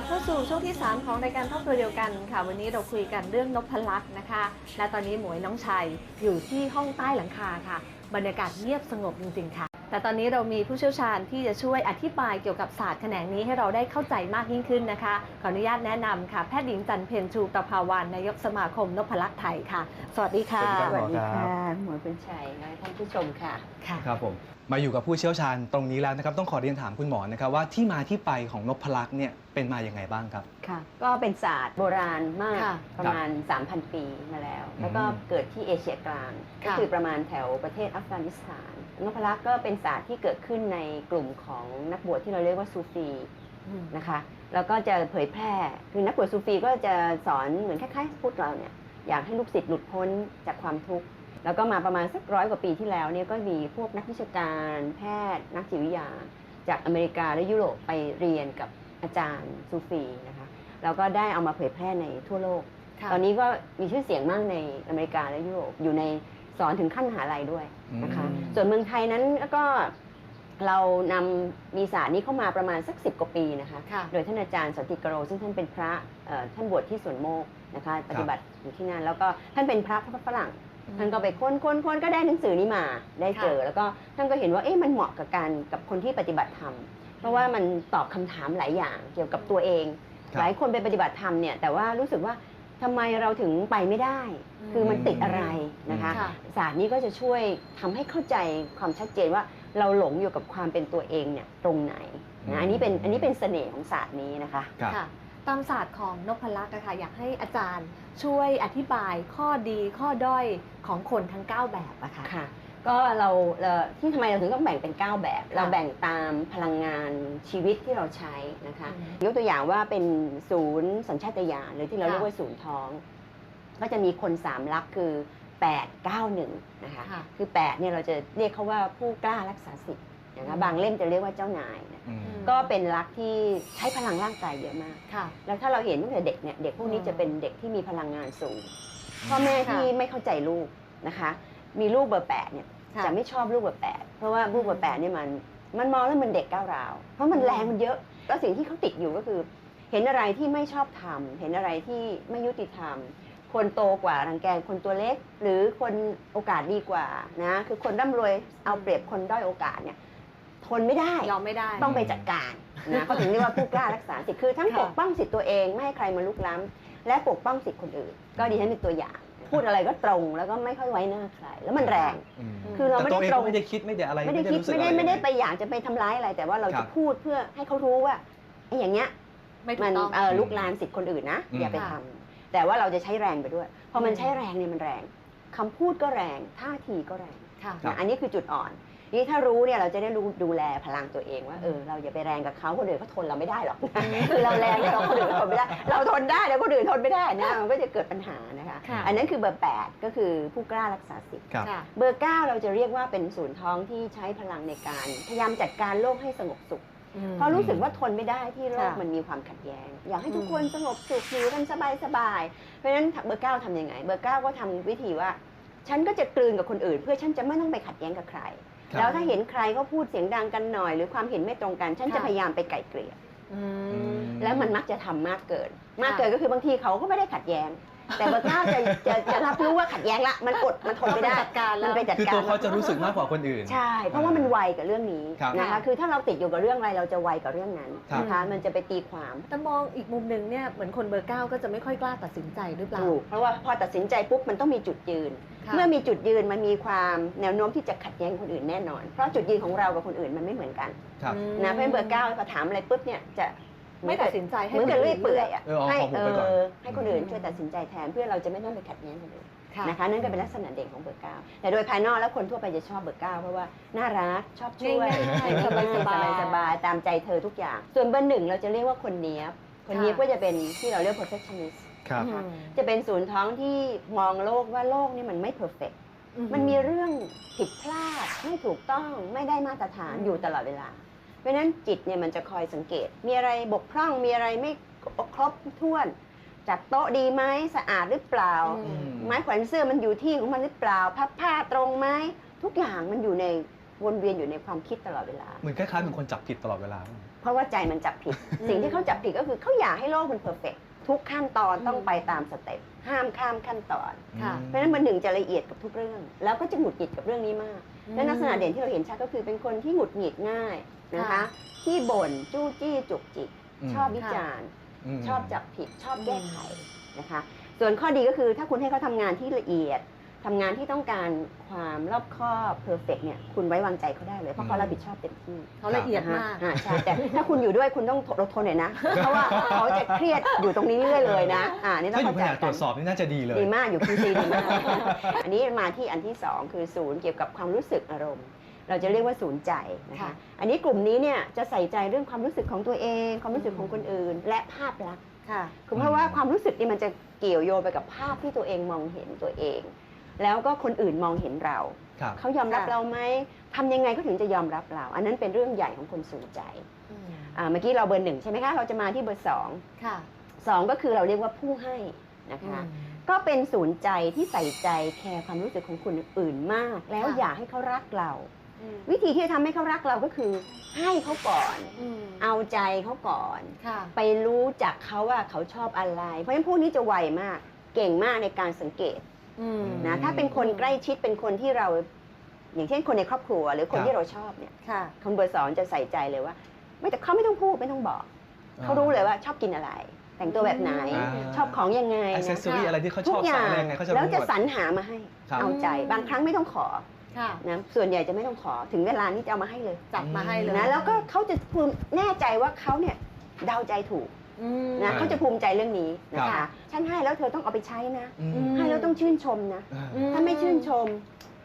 ับเข้าสู่ช่วงที่ 3 ของรายการครอบครัวเดียวกันค่ะ วันนี้เราคุยกันเรื่องนพลักษ์นะคะ และตอนนี้หมวยน้องชัยอยู่ที่ห้องใต้หลังคาค่ะ บรรยากาศเงียบสงบจริงๆค่ะ แต่ตอนนี้เรามีผู้เชี่ยวชาญที่จะช่วยอธิบายเกี่ยวกับศาสตร์แขนงนี้ให้เราได้เข้าใจมากยิ่งขึ้นนะคะ ขออนุญาตแนะนำค่ะแพทย์หญิงจันเพ็ญชูประภาวานนายกสมาคมนพลักษ์ไทยค่ะ สวัสดีค่ะ สวัสดีสวัสดีคค่ะรับหมวยเป็นชัยและท่านผู้ชมค่ะค่ะครับผมมาอยู่กับผู้เชี่ยวชาญตรงนี้แล้วนะครับต้องขอเรียนถามคุณหมอนะครับว่าที่มาที่ไปของนพลักษ์เนี่ยเป็นมาอย่างไงบ้างครับค่ะ ก็เป็นศาสตร์โบราณมากค่ะประมาณ 3,000 ปีมาแล้ว แล้วก็อืมเกิดที่เอเชียกลางก็ค่ะคือประมาณแถวประเทศอัฟกานิสถาน นพลักษ์ก็เป็นศาสตร์ที่เกิดขึ้นในกลุ่มของนักบวชที่เราเรียกว่าซูฟีอืมนะคะแล้วก็จะเผยแพร่คือนักบวชซูฟีก็จะสอนเหมือนคล้ายๆพุทธเราเนี่ยอยากให้ลูกศิษย์หลุดพ้นจากความทุกข์แล้วก็มาประมาณสักร้อยกว่าปีที่แล้วเนี่ยก็มีพวกนักวิชาการแพทย์ นักจิตวิทยา จากอเมริกาและยุโรปไปเรียนกับอาจารย์ซูฟีนะคะแล้วก็ได้เอามาเผยแพร่ในทั่วโลกค่ะตอนนี้ก็มีชื่อเสียงมากในอเมริกาและยุโรปอยู่ใน สอนถึงขั้นมหาลัยด้วยนะคะอืมส่วนเมืองไทยนั้นก็เรานำมีศาสตร์นี้เข้ามาประมาณสักสิบกว่าปีนะคะค่ะโดยท่านอาจารย์สันติกโร ซึ่งท่านเป็นพระเอ่อท่านบวชที่สวนโมกนะคะปฏิบัติอยู่ที่นั่นแล้วก็ท่านเป็นพระฝรั่งท่านก็ไปค้นค้นค้นก็ได้หนังสือนี้มาได้เจอ แล้วก็ท่านก็เห็นว่าเอ๊ะมันเหมาะกับการกับคนที่ปฏิบัติธรรม เพราะว่ามันตอบคำถามหลายอย่างเกี่ยวกับตัวเองครับหลายคนไปปฏิบัติธรรมเนี่ยแต่ว่ารู้สึกว่า ทำไมเราถึงไปไม่ได้อืมคือมันติดอะไรนะคะค่ะ ศาสตร์นี้ก็จะช่วยทำให้เข้าใจความชัดเจนว่าเราหลงอยู่กับความเป็นตัวเองเนี่ยตรงไหนอืมนะอันนี้เป็นอันนี้เป็นเสน่ห์ของศาสตร์นี้นะคะ ครับ ค่ะ ตามศาสตร์ของนพลักษ์นะคะอยากให้อาจารย์ช่วยอธิบายข้อดีข้อด้อยของคนทั้ง 9 แบบอะค่ะ ค่ะ ก็เราเอ่อที่ทำไมเราถึงต้องแบ่งเป็น 9 แบบค่ะเราแบ่งตามพลังงานชีวิตที่เราใช้นะคะอืมยกตัวอย่างว่าเป็นศูนย์สัญชาตญาณหรือที่เราค่ะเรียกว่าศูนย์ท้อง ก็จะมีคนสามลักษณ์คือ 8 9 1นะคะค่ะคือ8เนี่ยเราจะเรียกเขาว่าผู้กล้ารักษาสิทธิ์นะคะอืมบางเล่มจะเรียกว่าเจ้านายนะอืมก็เป็นลักษณ์ที่ใช้พลังร่างกายเยอะมากค่ะแล้วถ้าเราเห็นตั้งแต่เด็กเนี่ยเด็กพวกนี้อืมจะเป็นเด็กที่มีพลังงานสูงพ่อแม่ค่ะที่ไม่เข้าใจลูกนะคะ มีลูกเบอร์แปดเนี่ยค่ะจะไม่ชอบลูกเบอร์แปดเพราะว่าลูกเบอร์แปดเนี่ยมัน มันมองแล้วมันเด็กก้าวร้าว เพราะมันอืมแรงมันเยอะ แล้วสิ่งที่เขาติดอยู่ก็คือ เห็นอะไรที่ไม่ชอบทำเห็นอะไรที่ไม่ยุติธรรม คนโตกว่ารังแกคนตัวเล็ก หรือคนโอกาสดีกว่านะคือคนร่ำรวยเอาเปรียบคนด้อยโอกาสเนี่ยทนไม่ได้ ยอมไม่ได้ ต้องไปจัดการนะเขาถึงเรียกว่าผู้กล้ารักษาสิทธิ์คือทั้งค่ะ ปกป้องสิทธิ์ตัวเองไม่ให้ใครมาลุกล้ำและปกป้องสิทธิ์คนอื่น ก็ดิฉันเป็นตัวอย่าง พูดอะไรก็ตรงแล้วก็ไม่ค่อยไว้หน้าใครแล้วมันแรงอืมคือเราไม่แต่ได้ตัวเองตรงก็ไม่ได้คิดไม่ได้อะไรไม่ได้คิดรู้สึกไม่ได้อะรไม่ได้ไปยังงอยากจะไปทำร้ายอะไร แต่ว่าเราครัจะบพูดเพื่อให้เขารู้ว่าไอ้อย่างเงี้ยไม่ถูมักนต้องเอ่อลุกลานสิทธิ์คนอื่นนะอืมอย่าไปค่ะทำแต่ว่าเราจะใช้แรงไปด้วยพอมันอืมใช้แรงเนี่ยมันแรงคำพูดก็แรงท่าทีก็แรงค่ะครับนะอันนี้คือจุดอ่อน นี่ถ้ารู้เนี่ยเราจะได้รู้ดูแลพลังตัวเองว่าเออเราอย่าไปแรงกับเขาคนอื่นเขาทนเราไม่ได้หรอกคือเราแรงกับเราคนอื่นเขาทนไม่ได้ เราทนได้แต่คนอื่นทนไม่ได้นะมันก็จะเกิดปัญหานะคะ ค่ะอันนั้นคือเบอร์แปดก็คือผู้กล้ารักษาสิทธิ์ ครับ ค่ะ เบอร์เก้าเราจะเรียกว่าเป็นศูนย์ท้องที่ใช้พลังในการ พยายามจัดการโลกให้สงบสุข เพราะรู้สึกว่าทนไม่ได้ที่โลกค่ะมันมีความขัดแย้ง อยากให้ทุกอืมคนสงบสุขอยู่กันสบายสบายๆเพราะฉะนั้นเบอร์เก้าทำยังไง เบอร์เก้าก็ทำวิธีว่า ฉันก็จะกลืนกับคนอื่น เพื่อฉันจะไม่ต้องไปขัดแย้งกับใครครับ แล้วถ้าเห็นใครเขาพูดเสียงดังกันหน่อย หรือความเห็นไม่ตรงกัน ฉันจะค่ะพยายามไปไกล่เกลี่ยอืมแล้วมันมักจะทำมากเกิน มากค่ะเกินก็คือบางทีเขาก็ไม่ได้ขัดแย้ง แต่เบอร์เก้าจะจะจะรับรู้ว่าขัดแย้งละมันอดมันทนไม่ได้ต้องไปจัดการแล้วมันไปจัดคือการตัวเขาจะรู้สึกมากกว่าคนอื่น ใช่ เพราะว่ามันไวกับเรื่องนี้ครับนะคะค่ะคือถ้าเราติดอยู่กับเรื่องอะไรเราจะไวกับเรื่องนั้นครับนะคะมันจะไปตีความแต่มองอีกมุมหนึ่งเนี่ยเหมือนคนเบอร์เก้าก็จะไม่ค่อยกล้าตัดสินใจหรือเปล่าถูกเพราะว่าพอตัดสินใจปุ๊บมันต้องมีจุดยืนค่ะเมื่อมีจุดยืนมันมีความแนวโน้มที่จะขัดแย้งคนอื่นแน่นอน เพราะจุดยืนของเรากับคนอื่นมันไม่เหมือนกันครับนะเพราะฉะนั้นเบอร์เก้าพอถามอะไรปุ๊บเนี่ยจะไม่ตัดสินใจให้เหมือนกับคเลื่อยนเปื่อยอะเออเอาให้ของผมเอไปก่อนอให้คนอื่นอืมช่วยตัดสินใจแทนเพื่อเราจะไม่ต้องไปขัดแย้งคนอื่นค่ะนะคะนั่นก็เป็นลักษณะเด่นของเบอร์เก้าแต่โดยภายนอกแล้วคนทั่วไปจะชอบเบอร์เก้าเพราะว่าน่ารักชอบช่วยง่ายๆสบายสบายสสบาบายยตามใจเธอทุกอย่าง ส่วนเบอร์หนึ่งเราจะเรียกว่าคนเนี้ยบ คนเนี้ยบค่ะก็จะเป็นที่เราเรียก perfectionist ครับ อืม จะเป็นศูนย์ท้องที่มองโลกว่าโลกนี่มันไม่ perfect มันมีเรื่องผิดพลาดไม่ถูกต้องไม่ได้มาตรฐานอืม อยู่ตลอดเวลา เพราะฉะนั้นจิตเนี่ยมันจะคอยสังเกต มีอะไรบกพร่องมีอะไรไม่ครบถ้วน จัดโต๊ะดีไหมสะอาดหรือเปล่า อืม ไม้แขวนเสื้อมันอยู่ที่ของมันหรือเปล่า พับผ้าตรงไหมทุกอย่างมันอยู่ในวนเวียนอยู่ในความคิดตลอดเวลา เหมือนคล้ายๆเป็นคนจับผิดตลอดเวลา เพราะว่าใจมันจับผิดอืมสิ่งที่เขาจับผิดก็คือเขาอยากให้โลกมันเพอร์เฟกทุกขั้นตอนต้องอืมไปตามสเต็ปห้ามข้ามขั้นตอน ค่ะ เพราะฉะนั้นมันหนึ่งจะละเอียดกับทุกเรื่อง แล้วก็จะหงุดหงิดกับเรื่องนี้มากและลักษณะเด่นที่เราเห็นชัดก็คือเป็นคนที่หงุดหงิดง่ายนะคะค่ะที่บ่นจู้จี้จุกจิกมชอบวิจารณ์มชอบจับผิดชอบแก้ไขนะคะ ส่วนข้อดีก็คือถ้าคุณให้เขาทำงานที่ละเอียด ทำงานที่ต้องการความรอบคอบเพอร์เฟกเนี่ยคุณไว้วางใจเขาได้เลยเพราะเขารับผิดชอบเต็มที่เขาละเอียดมากอ่าใช่แต่ถ้าคุณอยู่ด้วยคุณต้องอดทนหน่อยนะ เพราะว่าเขาจะเครียดอยู่ตรงนี้เรื่อยเลยนะอ่านี่ต้อถ้างอยู่เข้าแผใจนกตกัรวนจสอบนี่น่าจะดีเลย ดีมากอยู่ QC ดีมากอันนี้มาที่อันที่2คือศูนย์เกี่ยวกับความรู้สึกอารมณ์ เราจะเรียกว่าศูนย์ใจนะคะ ค่ะ อันนี้กลุ่มนี้เนี่ยจะใส่ใจเรื่องความรู้สึกของตัวเอง ความรู้สึกของคนอื่น และภาพลักษณ์ ค่ะ คือเพราะว่าความรู้สึกนี่มันจะเกี่ยวโยงไปกับภาพที่ตัวเองมองเห็นตัวเอง แล้วก็คนอื่นมองเห็นเรา ครับ เขายอมรับค่ะ เราไหมทำยังไงก็ถึงจะยอมรับเรา อันนั้นเป็นเรื่องใหญ่ของคนศูนย์ใจอืมอ่าเมื่อกี้เราเบอร์หนึ่งใช่ไหมคะเราจะมาที่เบอร์สองค่ะสองก็คือเราเรียกว่าผู้ให้นะคะก็เป็นศูนย์ใจที่ใส่ใจแคร์ความรู้สึกของคนอื่นมาก แล้วค่ะ อยากให้เขารักเรา อืมวิธีที่จะทำให้เขารักเราก็คือให้เขาก่อน อืมเอาใจเขาก่อน ค่ะ ไปรู้จักเขาว่าเขาชอบอะไร เพราะฉะนั้นพวกนี้จะไวมาก เก่งมากในการสังเกตอืม นะถ้าเป็นคนใกล้ชิดเป็นคนที่เรา อย่างเช่นคนในครอบครัว หรือคนครับที่เราชอบเนี่ยค่ะคนเบอร์สองจะใส่ใจเลยว่า ไม่แต่เขาไม่ต้องพูดไม่ต้องบอกเขารู้เลยว่าชอบกินอะไร แต่งตัวแบบไหนอ่าชอบของยังไงอ c เซนะสซอรี่อะไรที่เขาชทุอกบอย่าใส่งอะไรยังไงเขาจะแล้วรู้หจะมดสรรหามาให้ครับเอาใจอืมบางครั้งไม่ต้องขอค่ะนะส่วนใหญ่จะไม่ต้องขอถึงเวลานี้จะเอามาให้เลยจัดมาให้เลยนะแล้วก็เขาจะภูมิแน่ใจว่าเขาเนี่ยเดาใจถูกอืม นะอ่าเขาจะภูมิใจเรื่องนี้นะครัคะบฉันให้แล้วเธอต้องเอาไปใช้นะอืมอืมให้แล้วต้องชื่นชมนะอ่าอืถ้าไม่ชื่นชม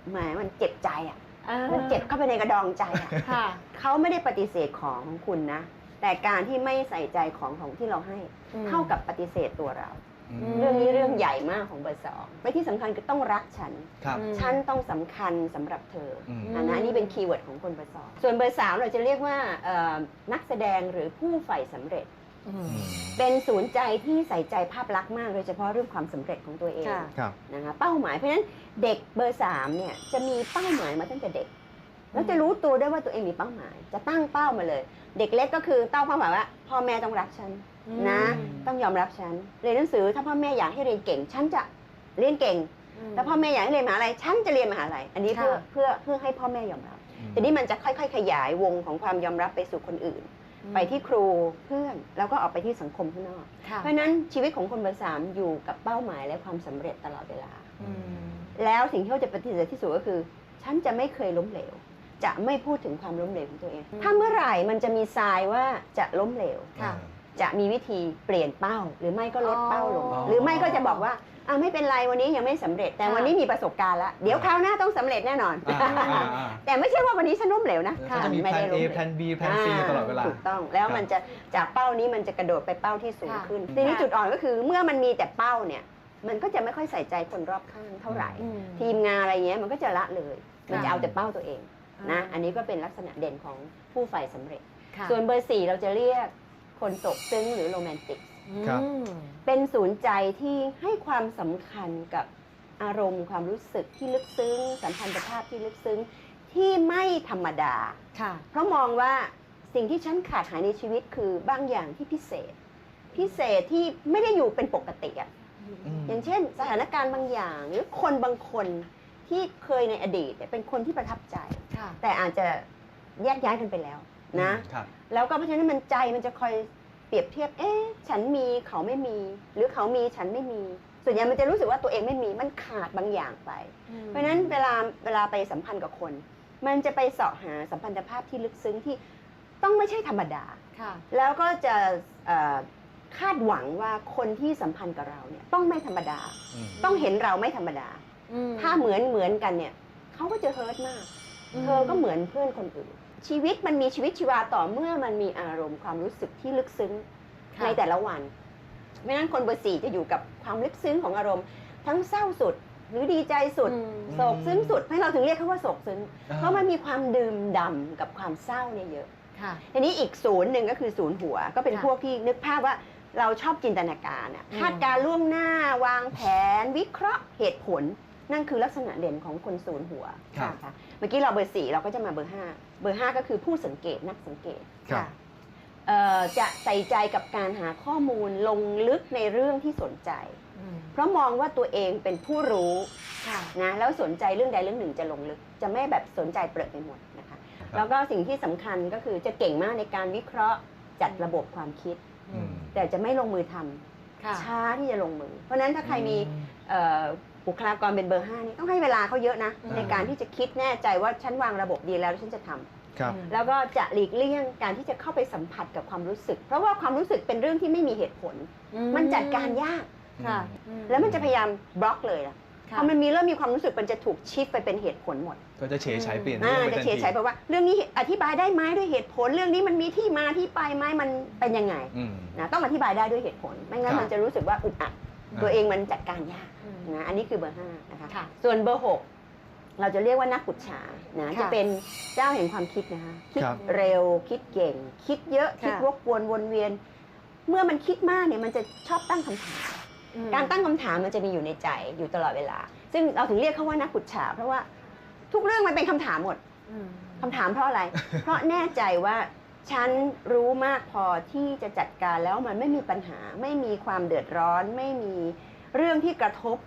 แหมมันเจ็บใจอะอ่ามันเจ็บเข้าไปในกระดองใจอะค่ะเขาไม่ได้ปฏิเสธของของคุณนะ แต่การที่ไม่ใส่ใจของของที่เราให้อืมเท่ากับปฏิเสธตัวเราอืมมเรื่องนี้เรื่องใหญ่มากของเบอร์สองและที่สำคัญคือต้องรักฉันครับอืมฉันต้องสำคัญสำหรับเธออมอันนะอันนี้เป็นคีย์เวิร์ดของคนเบอร์สองส่วนเบอร์สามเราจะเรียกว่าเอ่อนักแสดงหรือผู้ใฝ่สำเร็จอืมอืม เป็นศูนย์ใจที่ใส่ใจภาพลักษณ์มาก โดยเฉพาะเรื่องความสำเร็จของตัวเองค่ะครับนะคะเป้าหมายเพราะฉะนั้นเด็กเบอร์สามเนี่ยจะมีเป้าหมายมาตั้งแต่เด็ก แล้วจะรู้ตัวได้วยว่าตัวเองมีเป้าหมาย จะตั้งเป้ามาเลย เด็กเล็กก็คือตั้งเป้าหมายว่าพ่อแม่ต้องรักฉันนะต้องยอมรับฉันเรียนหนังสือถ้าพ่อแม่อยากให้เรียนเก่ง ฉันจะเรียนเก่งแต่พ่อแม่อยากให้เรียนมหาลัยฉันจะเรียนมหาลัยอันนี้เพื่อค่ะเพื่อเพื่อให้พ่อแม่ยอมรับทีนี้มันจะค่อย ๆ ขยายวงของความยอมรับไปสู่คนอื่น ไปที่ครูเพื่อนแล้วก็ออกไปที่สังคมข้างนอกค่ะเพราะฉะนั้นชีวิตของคนเบอร์สามอยู่กับเป้าหมายและความสำเร็จตลอดเวลาอืมแล้วสิ่งที่เขาจะปฏิเสธที่สุดก็คือ ฉันจะไม่เคยล้มเหลว จะไม่พูดถึงความล้มเหลวของตัวเองอืมถ้าเมื่อไหร่มันจะมีทรายว่าจะล้มเหลวค่ะจะมีวิธีเปลี่ยนเป้า หรือไม่ก็ลดเป้าลงอ๋อหรือไม่ก็จะบอกว่า อะไม่เป็นไรวันนี้ยังไม่สำเร็จ แต่ค่ะวันนี้มีประสบการณ์แล้วเดี๋ยวคราวหน้าต้องสำเร็จแน่นอน อ่าอ่าอ่าแต่ไม่ใช่ว่าวันนี้ฉันล้มเหลวนะเขาจะมีไม่แผได้นล้ A มเหลวแผน B แผน C ตลอดเวลา ถูกต้องแล้วครับมันจะจากเป้านี้มันจะกระโดดไปเป้าที่สูงค่ะ ขึ้นทีนี้จุดอ่อนก็คือเมื่อมันมีแต่เป้าเนี่ย มันก็จะไม่ค่อยใส่ใจคนรอบข้างเท่าไหร่ อืม ทีมงานอะไรเงี้ยมันก็จะละเลย มันจะค่ะเอาแต่เป้าตัวเองนะอ่าอันนี้ก็เป็นลักษณะเด่นของผู้ใฝ่สำเร็จ ค่ะ ส่วนเบอร์สี่เราจะเรียกคนตกซึ้งหรือโรแมนติก ครับอืมเป็นศูนย์ใจที่ให้ความสำคัญกับอารมณ์ความรู้สึกที่ลึกซึ้ง สัมพันธภาพที่ลึกซึ้งที่ไม่ธรรมดา ค่ะ เพราะมองว่าสิ่งที่ฉันขาดหายในชีวิตคือบางอย่างที่พิเศษ พิเศษที่ไม่ได้อยู่เป็นปกติอะอืมอย่างเช่น สถานการณ์บางอย่างหรือคนบางคนที่เคยในอดีตเนี่ยเป็นคนที่ประทับใจ ค่ะ แต่อาจจะแยกย้ายกันไปแล้วนะครับแล้วก็เพราะฉะนั้นมันใจมันจะคอย เปรียบเทียบ เอ๊ะ ฉันมีเขาไม่มี หรือเขามีฉันไม่มี ส่วนใหญ่มันจะรู้สึกว่าตัวเองไม่มี มันขาดบางอย่างไป เพราะฉะนั้นเวลาเวลาไปสัมพันธ์กับคน มันจะไปเสาะหาสัมพันธภาพที่ลึกซึ้งที่ต้องไม่ใช่ธรรมดาค่ะแล้วก็จะเอ่อคาดหวังว่าคนที่สัมพันธ์กับเราเนี่ยต้องไม่ธรรมดาอืมต้องเห็นเราไม่ธรรมดาอืมถ้าเหมือนเหมือนกันเนี่ยเขาก็จะเฮิร์ตมากอืมเธอก็เหมือนเพื่อนคนอื่น ชีวิตมันมีชีวิตชีวาต่อเมื่อมันมีอารมณ์ความรู้สึกที่ลึกซึ้งค่ะในแต่ละวัน ไม่นั้นคนเบอร์สี่จะอยู่กับความลึกซึ้งของอารมณ์ ทั้งเศร้าสุดหรือดีใจสุดอืมโศกซึ้งสุดให้เราถึงเรียกเขาว่าโศกซึ้งอ่าเพราะมันมีความดื่มด่ำกับความเศร้าเนี่ยเยอะค่ะทีนี้อีกศูนย์หนึ่งก็คือศูนย์หัว ก็เป็นค่ะพวกที่นึกภาพว่าเราชอบจินตนาการอะอืมคาดการณ์ล่วงหน้าวางแผนวิเคราะห์เหตุผล นั่นคือลักษณะเด่นของคนศูนย์หัวครับนะคะเมื่อกี้เราเบอร์สี่เราก็จะมาเบอร์ห้าเบอร์ห้าก็คือผู้สังเกตนักสังเกตครับ เอ่อจะใส่ใจกับการหาข้อมูลลงลึกในเรื่องที่สนใจ อืมเพราะมองว่าตัวเองเป็นผู้รู้ค่ะ นะแล้วสนใจเรื่องใดเรื่องหนึ่งจะลงลึก จะไม่แบบสนใจเปลือกไปหมดนะคะแล้วก็สิ่งที่สำคัญก็คือจะเก่งมากในการวิเคราะห์จัดระบบความคิด อืม แต่จะไม่ลงมือทำค่ะ ช้าที่จะลงมือ เพราะฉะนั้นถ้าใครมี เอ่อ บุคลากรเป็นเบอร์ห้านี่ต้องให้เวลาเขาเยอะนะอืมในการที่จะคิดแน่ใจว่าฉันวางระบบดีแล้วแล้วฉันจะทำครับ แล้วก็จะหลีกเลี่ยงการที่จะเข้าไปสัมผัสกับความรู้สึก เพราะว่าความรู้สึกเป็นเรื่องที่ไม่มีเหตุผล มันจัดการยาก ค่ะแล้วมันจะพยายามบล็อกเลยล่ะพค่ะ อมันมีเริ่มมีความรู้สึกมันจะถูกชิฟไปเป็นเหตุผลหมดก็จะเฉยฉายเปลี่ยนอ่าเรื่องไปจะทันเฉยทีใช้เพราะว่าเรื่องนี้อธิบายได้ไหมด้วยเหตุผล เรื่องนี้มันมีที่มาที่ไปไหมมันเป็นยังไงอืม นะต้องอธิบายได้ด้วยเหตุผล ไม่งั้นครับ มันจะรู้สึกว่าอึดอัด ตัวเองมันจัดการยากอืมนะอันนี้คือเบอร์ห้านะคะค่ะส่วนเบอร์หกเราจะเรียกว่านักปุจฉานะค่ะจะเป็นเจ้าแห่งความคิดนะคะคิดครับเร็วคิดเก่ง คิดเยอะค่ะคิดวกวนวนเวียน เมื่อมันคิดมากเนี่ยมันจะชอบตั้งคำถามอืมการตั้งคำถามมันจะมีอยู่ในใจอยู่ตลอดเวลา ซึ่งเราถึงเรียกเขาว่านักปุจฉาเพราะว่าทุกเรื่องมันเป็นคำถามหมดอืมคำถามเพราะอะไร เพราะแน่ใจว่า ฉันรู้มากพอที่จะจัดการแล้วมันไม่มีปัญหา ไม่มีความเดือดร้อน ไม่มีเรื่องที่กระทบ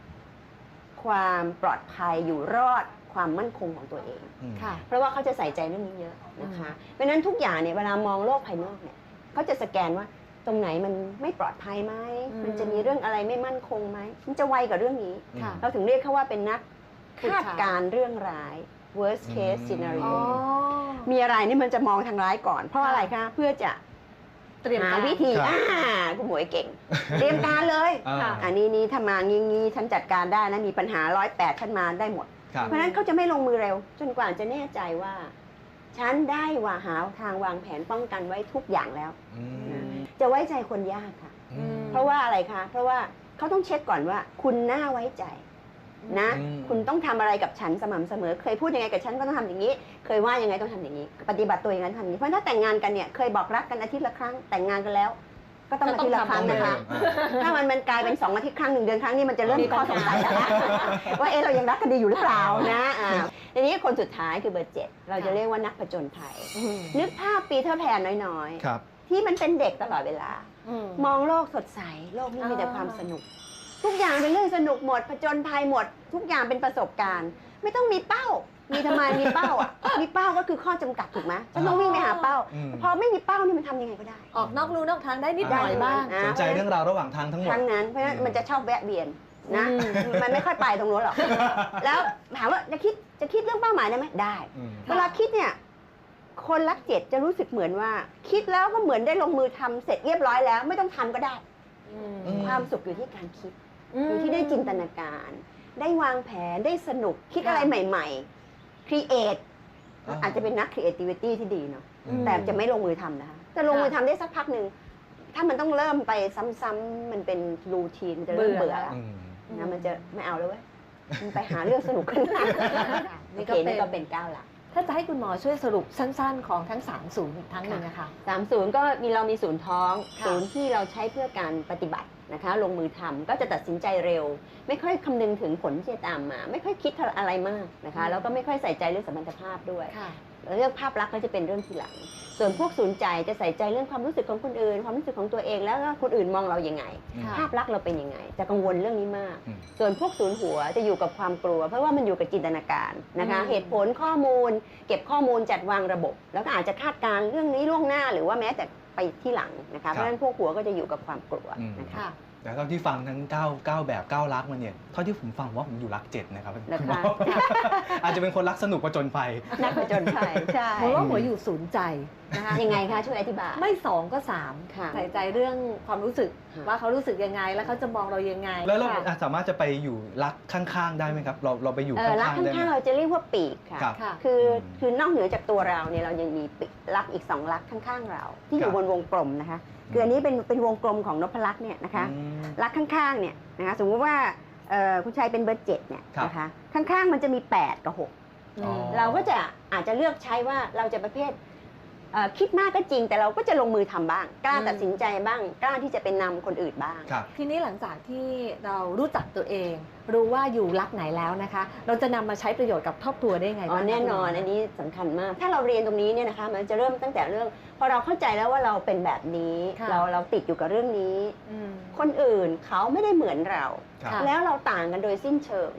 ความปลอดภัยอยู่รอดความมั่นคงของตัวเองอืมค่ะ เพราะว่าเขาจะใส่ใจเรื่องนี้เยอะนะคะเพราะฉะนั้นทุกอย่างเนี่ยเวลามองโลกภายนอกเนี่ยเขาจะสแกนว่าตรงไหนมันไม่ปลอดภัยไหมอืมมันจะมีเรื่องอะไรไม่มั่นคงไหมมันจะไวกับเรื่องนี้ค่ะเราถึงเรียกเขาว่าเป็นนักขุดคาดข่าวการณ์เรื่องร้าย worst case อืม scenario อ๋อมีอะไรนี่มันจะมองทางร้ายก่อน เพราะค่ะอะไรคะ เพื่อจะเตรียมหาการวิธีครับอ่าคุณหมวยเก่ง เตรียมการเลยอ่าค่ะอันนี้นี่ถ้ามางี้งี้ฉันจัดการได้นะ มีปัญหาร้อยแปดฉันมาได้หมดครับเพราะฉะนั้นเขาจะไม่ลงมือเร็ว จนกว่าจะแน่ใจว่า ฉันได้ว่าหาทางวางแผนป้องกันไว้ทุกอย่างแล้วอืมจะไว้ใจคนยากค่ะอืมเพราะว่าอะไรคะ เพราะว่าเขาต้องเช็คก่อนว่า คุณน่าไว้ใจ นะ อืม คุณต้องทำอะไรกับฉันสม่ำเสมอ เคยพูดยังไงกับฉันก็ต้องทำอย่างนี้ เคยว่ายังไงต้องทำอย่างนี้ ปฏิบัติตัวอย่างนั้นทำอย่างนี้เพราะถ้าแต่งงานกันเนี่ยเคยบอกรักกันอาทิตย์ละครั้งแต่งงานกันแล้ว ก็ต้องอาทิตย์ละครั้งต้องนะคะเหมือนเดิมถ้ามันมันกลายเป็นสองอาทิตย์ครั้งหนึ่งเดือนครั้งนี่มันจะเริ่มมีข้อสงสัยแล้วนะ ว่าเอ๊ะเรายังรักกันดีอยู่หรือเปล่านะอ่าทีนี้คนสุดท้ายคือเบอร์เจ็ดเราจะเรียกว่านักผจญภัยอืมนึกภาพปีเทอร์แพนน้อยครับ ๆ ที่มันเป็นเด็กตลอดเวลาอืมมองโลกสดใส โลกนี้มีแต่อ่าความสนุก ทุกอย่างเป็นเรื่องสนุกหมดผจญภัยหมด ทุกอย่างเป็นประสบการณ์ ไม่ต้องมีเป้า มีทำไมมีเป้าอะมีเป้าก็คือข้อจำกัดถูกไหมฉันต้องวิ่งไปหาเป้า อืม พอไม่มีเป้านี่มันทำยังไงก็ได้ ออกนอกรูนอกทางได้นิดหน่อยบ้าง อ่าสนใจเรื่องราวระหว่างทางทั้งหมด ทั้งนั้นเพราะฉะนั้นอืมมันจะชอบแวะเวียนนะ อืม มันไม่ค่อยไปตรงนู้นหรอก แล้วถามว่าจะคิดจะคิดเรื่องเป้าหมายได้ไหมได้ อืม เวลาคิดเนี่ย คนรักเจ็ดจะรู้สึกเหมือนว่า คิดแล้วก็เหมือนได้ลงมือทำเสร็จเรียบร้อยแล้ว ไม่ต้องทำก็ได้ อืมอืมความสุขอยู่ที่การคิด มอยู่ที่ได้จินตนาการ ได้วางแผนได้สนุกคิดค่ะอะไรใหม่ๆครีเอทอ่าอาจจะเป็นนัก creativity ที่ดีเนาะอืมแต่จะไม่ลงมือทำนะคะแต่ลงมือทำได้สักพักหนึ่งถ้ามันต้องเริ่มไปซ้ำๆมันเป็นรูทีนมันจะเริ่มเบื่เบื่ออแล้วแล้วอืมนะมันจะไม่เอาแล้วเว้ยมันไปหาเรื่องสนุกขึ้นมานี่โอก็เคเป็นนี่ก็เป็นเก้าหลักถ้าจะให้คุณหมอช่วยสรุปสั้น ๆ ของทั้ง 3 ศูนย์อีกครั้งหนึ่งนะคะสามศูนย์ก็มีเรามีศูนย์ท้องค่ะศูนย์ที่เราใช้เพื่อการปฏิบัติ นะคะลงมือทำก็จะตัดสินใจเร็ว ไม่ค่อยคำนึงถึงผลที่จะตามมา ไม่ค่อยคิดอะไรมากนะคะแล้วก็ไม่ค่อยใส่ใจเรื่องสัมพันธภาพด้วยค่ะเรื่องภาพลักษณ์ก็จะเป็นเรื่องทีหลัง ส่วนพวกศูนย์ใจจะใส่ใจเรื่องความรู้สึกของคนอื่น ความรู้สึกของตัวเองแล้วก็คนอื่นมองเรายังไงค่ะภาพลักษณ์เราเป็นยังไง จะกังวลเรื่องนี้มากอืมส่วนพวกศูนย์หัวจะอยู่กับความกลัว เพราะว่ามันอยู่กับจินตนาการนะคะอืมเหตุผลข้อมูล เก็บข้อมูลจัดวางระบบ แล้วก็อาจจะคาดการณ์เรื่องนี้ล่วงหน้า หรือว่าแม้แต่ ไปที่หลังนะคะเพราะฉะนั้นพวกหัวก็จะอยู่กับความกลัวอืมนะคะ ค่ะแต่เท่าที่ฟังทั้ง9 9แบบ9รักมันเนี่ยเท่าที่ผมฟังว่าผมอยู่รักเจ็ดนะครับนะคะคุณหมออาจจะเป็นคนรักสนุกประจนภัย นักผจญภัยใช่หมอว่าหัวอยู่ศูนย์ใจนะคะยังไงคะช่วยอธิบาย ไม่สองก็สามค่ะใส่ใจเรื่องความรู้สึกค่ะ ว่าเขารู้สึกยังไงแล้วเขาจะมองเรายังไงแล้วเราค่ะอะสามารถจะไปอยู่รักข้างๆได้ไหมครับ เราเราไปอยู่เอข้าอรักงๆได้ไหม ข้างๆเราจะเรียกว่าปีกค่ะ ครับ ค่ะ คืออมคือนอกเหนือจากตัวเราเนี่ยเรายังมีปีกรักอีกสองรักข้างๆเรา ที่อครัยู่บ บนวงกลมนะคะ คืออันนี้เป็นเป็นวงกลมของนพลักษ์เนี่ยนะคะอืมรักข้างๆเนี่ยนะคะสมมติว่าเอ่อคุณชายเป็นเบอร์เจ็ดเนี่ยครับนะคะข้างๆมันจะมี 8 กับอ๋อ6เราก็จะอาจจะเลือกใช้ว่าเราจะประเภทเอ่อ คิดมากก็จริงแต่เราก็จะลงมือทำบ้าง กล้าอืมตัดสินใจบ้าง กล้าที่จะเป็นนำคนอื่นบ้างครับทีนี้หลังจากที่เรารู้จักตัวเอง รู้ว่าอยู่รักไหนแล้วนะคะ เราจะนำมาใช้ประโยชน์กับครอบครัวได้ยังไงอ๋อบ้างคะแน่นอนคุณหมอันนี้สำคัญมาก ถ้าเราเรียนตรงนี้เนี่ยนะคะ มันจะเริ่มตั้งแต่เรื่อง พอเราเข้าใจแล้วว่าเราเป็นแบบนี้ค่ะเราเราติดอยู่กับเรื่องนี้อืมคนอื่นเขาไม่ได้เหมือนเราครับค่ะแล้วเราต่างกันโดยสิ้นเชิง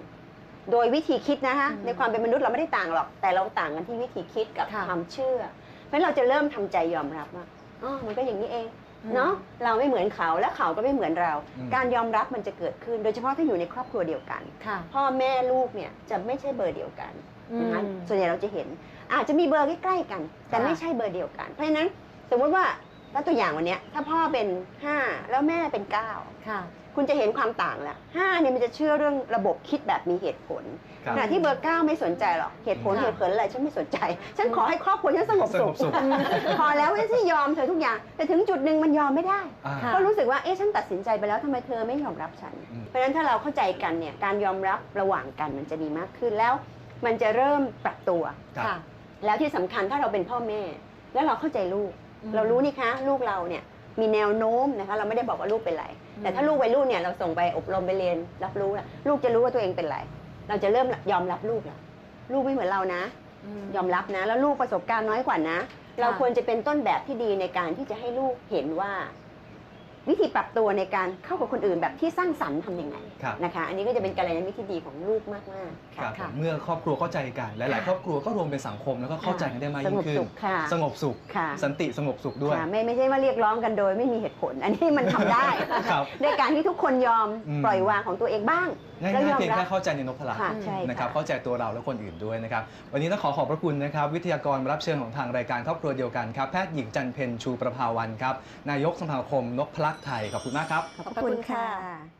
โดยวิธีคิดนะคะอืมในความเป็นมนุษย์เราไม่ได้ต่างหรอก แต่เราต่างกันที่วิธีคิดกับค่ะความเชื่อ เพราะฉะนั้นเราจะเริ่มทำใจยอมรับว่าอ๋อมันก็อย่างนี้เองอืมเนาะเราไม่เหมือนเขาและเขาก็ไม่เหมือนเราอืมการยอมรับมันจะเกิดขึ้น โดยเฉพาะถ้าอยู่ในครอบครัวเดียวกันค่ะพ่อแม่ลูกเนี่ยจะไม่ใช่เบอร์เดียวกันอืมนะคะส่วนใหญ่เราจะเห็น อาจจะมีเบอร์ใกล้ๆกัน แต่ค่ะไม่ใช่เบอร์เดียวกัน เพราะฉะนั้นสมมติว่าถ้าตัวอย่างวันเนี้ยถ้าพ่อเป็น 5 แล้วแม่เป็น 9 ค่ะ คุณจะเห็นความต่างแล้ว5เนี่ยมันจะเชื่อเรื่องระบบคิดแบบมีเหตุผลครับ ขณะที่เบอร์9ไม่สนใจหรอกเหตุผลค่ะเหตุผลอะไรฉันไม่สนใจ ฉันขอให้ครอบครัวฉันสงบสสุงขบสุขพอแล้วไม่ใช่ยอมเธอทุกอย่าง แต่ถึงจุดหนึ่งมันยอมไม่ได้อ่าค่ะก็รู้สึกว่าเอ๊ะฉันตัดสินใจไปแล้วทำไมเธอไม่ยอมรับฉันอืมเพราะฉะนั้นถ้าเราเข้าใจกันเนี่ยการยอมรับระหว่างกันมันจะดีมากขึ้นแล้ว มันจะเริ่มปรับตัวครับค่ะแล้วที่สำคัญถ้าเราเป็นพ่อแม่ แล้วเราเข้าใจลูกอืมเรารู้นี่คะลูกเราเนี่ยมีแนวโน้มนะคะเราไม่ได้บอกว่าลูกเป็นไรอืมแต่ถ้าลูกวัยรุ่นเนี่ยเราส่งไปอบรมไปเรียนรับรู้ละลูกจะรู้ว่าตัวเองเป็นไร เราจะเริ่มยอมรับลูกละลูกไม่เหมือนเรานะ ยอมรับนะ แล้วลูกประสบการณ์น้อยกว่านะ เราควรจะเป็นต้นแบบที่ดีในการที่จะให้ลูกเห็นว่า วิธีปรับตัวในการเข้ากับคนอื่นแบบที่สร้างสรรค์ทำยังไงครับนะคะ อันนี้ก็จะเป็นการเรียนวิธีดีของลูกมากๆคค่ะรับค่ะเมื่อครอบครัวเข้าใจกันหลาย ๆ ครอบครัวก็รวมเป็นสังคมแล้วก็เข้าใจกันได้มากสยิ่งงบขึ้นสุขค่ะสงบสุขค่ะสันติสงบสุขด้วยค่ะไม่ไม่ใช่ว่าเรียกร้องกันโดย ไม่มีเหตุผล อันนี้มันทำได้ครับด้วยการที่ทุกคนยอมอืมปล่อยวางของตัวเองบ้าง ง่ายแล้วยอๆมเพียงรับแค่เข้าใจในนพลักษ์ค่ะใช่นะครับค่ะเข้าใจตัวเราและคนอื่นด้วยนะครับ วันนี้ต้องขอขอบพระคุณนะครับ วิทยากรรับเชิญของทางรายการครอบครัวเดียวกันครับแพทย์หญิงจันเพ็ญชูประภาวันครับนายกสมาคมนกพลักษ์ไทยขอบคุณมากครับ ขอบพระคุณค่ะ